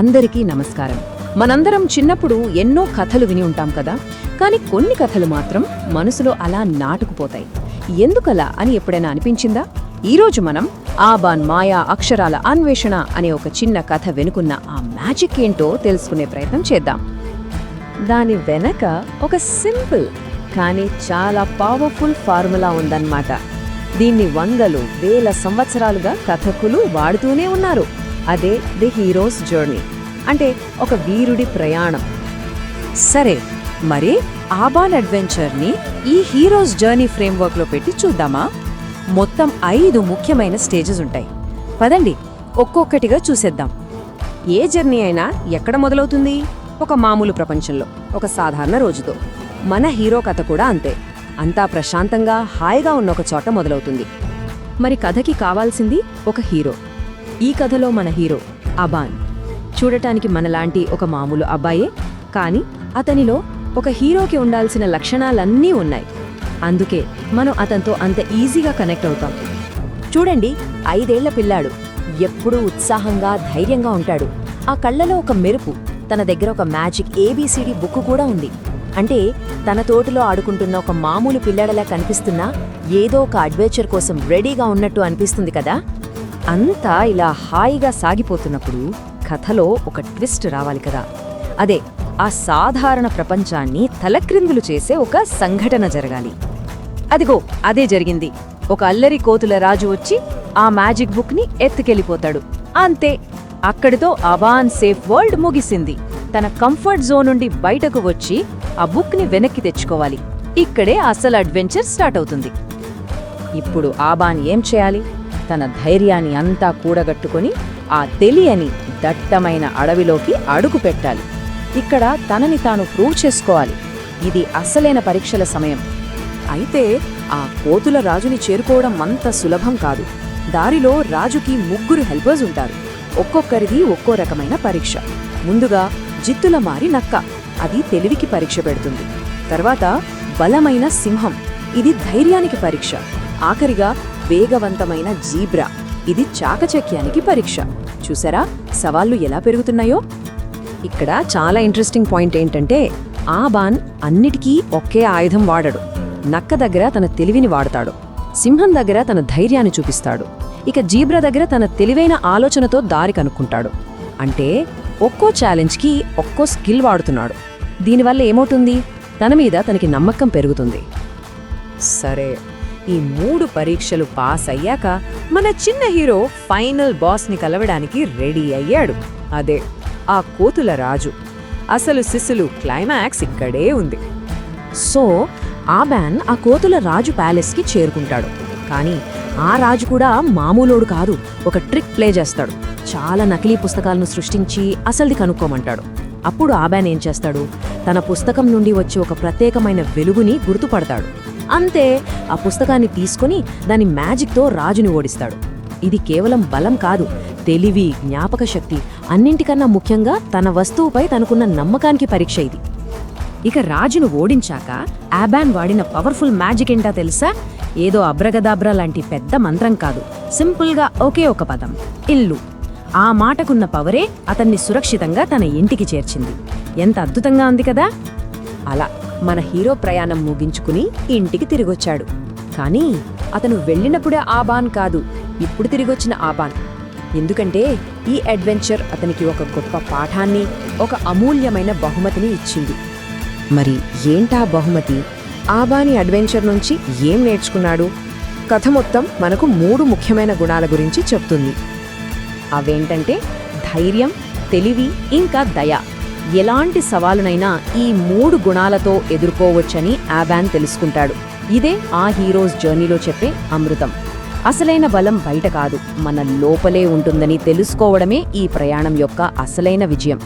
అందరికీ నమస్కారం. మనందరం చిన్నప్పుడు ఎన్నో కథలు విని ఉంటాం కదా? కానీ కొన్ని కథలు మాత్రం మనసులో అలా నాటుకుపోతాయి. ఎందుకలా అని ఎప్పుడైనా అనిపించిందా? ఈరోజు మనం ఆబాన్ మాయా అక్షరాల అన్వేషణ అనే ఒక చిన్న కథ వెనుకున్న ఆ మ్యాజిక్ ఏంటో తెలుసుకునే ప్రయత్నం చేద్దాం. దాని వెనక ఒక సింపుల్ కానీ చాలా పవర్ఫుల్ ఫార్ములా ఉందన్నమాట. దీన్ని వందలు వేల సంవత్సరాలుగా కథకులు వాడుతూనే ఉన్నారు. అదే ది హీరోస్ జర్నీ. అంటే ఒక వీరుడి ప్రయాణం. సరే మరి ఆబాన్ అడ్వెంచర్ని ఈ హీరోస్ జర్నీ ఫ్రేమ్వర్క్లో పెట్టి చూద్దామా? మొత్తం ఐదు ముఖ్యమైన స్టేజెస్ ఉంటాయి. పదండి ఒక్కొక్కటిగా చూసేద్దాం. ఏ జర్నీ అయినా ఎక్కడ మొదలవుతుంది? ఒక మామూలు ప్రపంచంలో ఒక సాధారణ రోజుతో. మన హీరో కథ కూడా అంతే. అంతా ప్రశాంతంగా హాయిగా ఉన్న ఒక చోట మొదలవుతుంది. మరి కథకి కావాల్సింది ఒక హీరో. ఈ కథలో మన హీరో అబాన్. చూడటానికి మనలాంటి ఒక మామూలు అబ్బాయే కానీ అతనిలో ఒక హీరోకి ఉండాల్సిన లక్షణాలన్నీ ఉన్నాయి. అందుకే మనం అతనితో అంత ఈజీగా కనెక్ట్ అవుతాం. చూడండి ఐదేళ్ళ పిల్లాడు. ఎప్పుడూ ఉత్సాహంగా ధైర్యంగా ఉంటాడు. ఆ కళ్ళలో ఒక మెరుపు తన దగ్గర ఒక మ్యాజిక్ ఏబీసీడీ బుక్ కూడా ఉంది. అంటే తన తోటలో ఆడుకుంటున్న ఒక మామూలు పిల్లాడలా కనిపిస్తున్నా ఏదో ఒక అడ్వెంచర్ కోసం రెడీగా ఉన్నట్టు అనిపిస్తుంది కదా? అంతా ఇలా హాయిగా సాగిపోతున్నప్పుడు కథలో ఒక ట్విస్ట్ రావాలి కదా. అదే ఆ సాధారణ ప్రపంచాన్ని తలక్రిందులు చేసే ఒక సంఘటన జరగాలి. అదిగో అదే జరిగింది. ఒక అల్లరి కోతుల రాజు వచ్చి ఆ మ్యాజిక్ బుక్ని ఎత్తుకెళ్ళిపోతాడు. అంతే అక్కడితో అవాన్ సేఫ్ వరల్డ్ ముగిసింది. తన కంఫర్ట్ జోన్ నుండి బయటకు వచ్చి ఆ బుక్ని వెనక్కి తెచ్చుకోవాలి. ఇక్కడే అసలు అడ్వెంచర్ స్టార్ట్ అవుతుంది. ఇప్పుడు ఆబాన్ ఏం చేయాలి? తన ధైర్యాన్ని అంతా కూడగట్టుకొని ఆ తెలియని దట్టమైన అడవిలోకి అడుగు పెట్టాలి. ఇక్కడ తనని తాను ప్రూవ్ చేసుకోవాలి. ఇది అసలైన పరీక్షల సమయం. అయితే ఆ కోతుల రాజుని చేరుకోవడం అంత సులభం కాదు. దారిలో రాజుకి ముగ్గురు హెల్పర్స్ ఉంటారు. ఒక్కొక్కరిది ఒక్కో రకమైన పరీక్ష. ముందుగా జిత్తుల మారి నక్క. అది తెలివికి పరీక్ష పెడుతుంది. తర్వాత బలమైన సింహం. ఇది ధైర్యానికి పరీక్ష. ఆఖరిగా వేగవంతమైన జీబ్రా. ఇది చాకచక్యానికి పరీక్ష. చూసారా? సవాళ్ళు ఎలా పెరుగుతున్నాయో? ఇక్కడ చాలా ఇంట్రెస్టింగ్ పాయింట్ ఏంటంటే ఆ బాన్ అన్నిటికీ ఒకే ఆయుధం వాడడు. నక్క దగ్గర తన తెలివిని వాడతాడు. సింహం దగ్గర తన ధైర్యాన్ని చూపిస్తాడు. ఇక జీబ్రా దగ్గర తన తెలివైన ఆలోచనతో దారి కనుక్కుంటాడు. అంటే ఒక్కో ఛాలెంజ్కి ఒక్కో స్కిల్ వాడుతున్నాడు. దీనివల్ల ఏమవుతుంది? తన మీద తనకి నమ్మకం పెరుగుతుంది. సరే. ఈ మూడు పరీక్షలు పాస్ అయ్యాక మన చిన్న హీరో ఫైనల్ బాస్ని కలవడానికి రెడీ అయ్యాడు. అదే ఆ కోతుల రాజు. అసలు సిస్సులు క్లైమాక్స్ ఇక్కడే ఉంది. సో ఆ బ్యాన్ ఆ కోతుల రాజు ప్యాలెస్కి చేరుకుంటాడు. కానీ ఆ రాజు కూడా మామూలోడు కాదు ఒక ట్రిక్ ప్లే చేస్తాడు. చాలా నకిలీ పుస్తకాలను సృష్టించి అసలుది కనుక్కోమంటాడు. అప్పుడు ఆబాన్ ఏం చేస్తాడు? తన పుస్తకం నుండి వచ్చే ఒక ప్రత్యేకమైన వెలుగుని గుర్తుపడతాడు. అంతే ఆ పుస్తకాన్ని తీసుకుని దాని మ్యాజిక్తో రాజుని ఓడిస్తాడు. ఇది కేవలం బలం కాదు తెలివి జ్ఞాపక శక్తి అన్నింటికన్నా ముఖ్యంగా తన వస్తువుపై తనకున్న నమ్మకానికి పరీక్ష ఇది. ఇక రాజును ఓడించాక ఆబాన్ వాడిన పవర్ఫుల్ మ్యాజిక్ ఏంటా తెలుసా? ఏదో అబ్రగదాబ్రా లాంటి పెద్ద మంత్రం కాదు. సింపుల్గా ఒకే ఒక పదం ఇల్లు. ఆ మాటకున్న పవరే అతన్ని సురక్షితంగా తన ఇంటికి చేర్చింది. ఎంత అద్భుతంగా ఉంది కదా? అలా. మన హీరో ప్రయాణం ముగించుకుని ఇంటికి తిరిగొచ్చాడు. కానీ అతను వెళ్ళినప్పుడే ఆబాన్ కాదు ఇప్పుడు తిరిగొచ్చిన ఆబాన్ ఎందుకంటే ఈ అడ్వెంచర్ అతనికి ఒక గొప్ప పాఠాన్ని ఒక అమూల్యమైన బహుమతిని ఇచ్చింది. మరి ఏంటా బహుమతి? ఆబాని అడ్వెంచర్ నుంచి ఏం నేర్చుకున్నాడు? కథ మొత్తం మనకు మూడు ముఖ్యమైన గుణాల గురించి చెప్తుంది. అవేంటంటే ధైర్యం తెలివి ఇంకా దయ. ఎలాంటి సవాలునైనా ఈ మూడు గుణాలతో ఎదుర్కోవచ్చని ఆబాన్ తెలుసుకుంటాడు. ఇదే ఆ హీరోస్ జర్నీలో చెప్పే అమృతం. అసలైన బలం బయట కాదు మన లోపలే ఉంటుందని తెలుసుకోవడమే ఈ ప్రయాణం యొక్క అసలైన విజయం.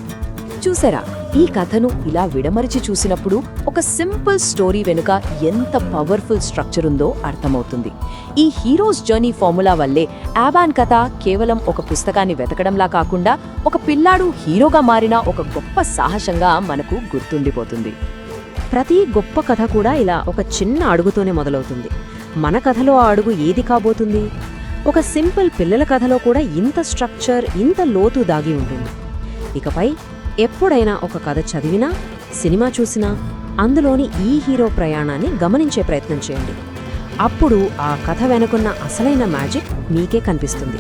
చూసారా? ఈ కథను ఇలా విడమరిచి చూసినప్పుడు ఒక సింపుల్ స్టోరీ వెనుక ఎంత పవర్ఫుల్ స్ట్రక్చర్ ఉందో అర్థమవుతుంది. ఈ హీరోస్ జర్నీ ఫార్ములా వల్లే ఆబాన్ కథ కేవలం ఒక పుస్తకాన్ని వెతకడంలా కాకుండా ఒక పిల్లాడు హీరోగా మారిన ఒక గొప్ప సాహసంగా మనకు గుర్తుండిపోతుంది. ప్రతి గొప్ప కథ కూడా ఇలా ఒక చిన్న అడుగుతోనే మొదలవుతుంది. మన కథలో ఆ అడుగు ఏది కాబోతుంది? ఒక సింపుల్ పిల్లల కథలో కూడా ఇంత స్ట్రక్చర్ ఇంత లోతు దాగి ఉంటుంది. ఇకపై ఎప్పుడైనా ఒక కథ చదివినా సినిమా చూసినా అందులోని ఈ హీరో ప్రయాణాన్ని గమనించే ప్రయత్నం చేయండి. అప్పుడు ఆ కథ వెనుకున్న అసలైన మ్యాజిక్ మీకే కనిపిస్తుంది.